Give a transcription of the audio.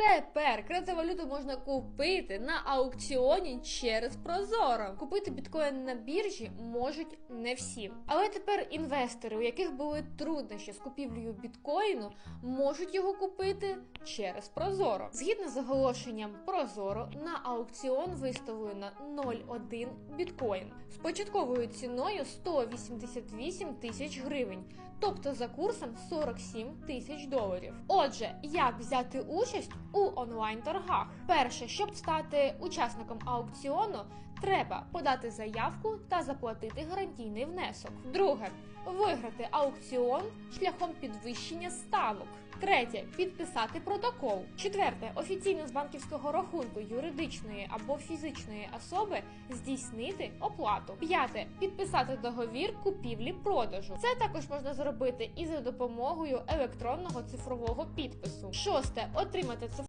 Тепер криптовалюту можна купити на аукціоні через Прозоро. Купити біткоін на біржі можуть не всі. Але тепер інвестори, у яких були труднощі з купівлею біткоїну, можуть його купити через Прозоро. Згідно з оголошенням Прозоро, на аукціон виставлено 0,1 біткоін з початковою ціною 188 тисяч гривень, тобто за курсом 47 тисяч доларів. Отже, як взяти участь у онлайн-торгах? Перше, щоб стати учасником аукціону, треба подати заявку та заплатити гарантійний внесок. Друге, виграти аукціон шляхом підвищення ставок. Третє підписати протокол. Четверте офіційно з банківського рахунку юридичної або фізичної особи здійснити оплату. П'яте підписати договір купівлі-продажу. Це також можна зробити і за допомогою електронного цифрового підпису. Шосте отримати цифровий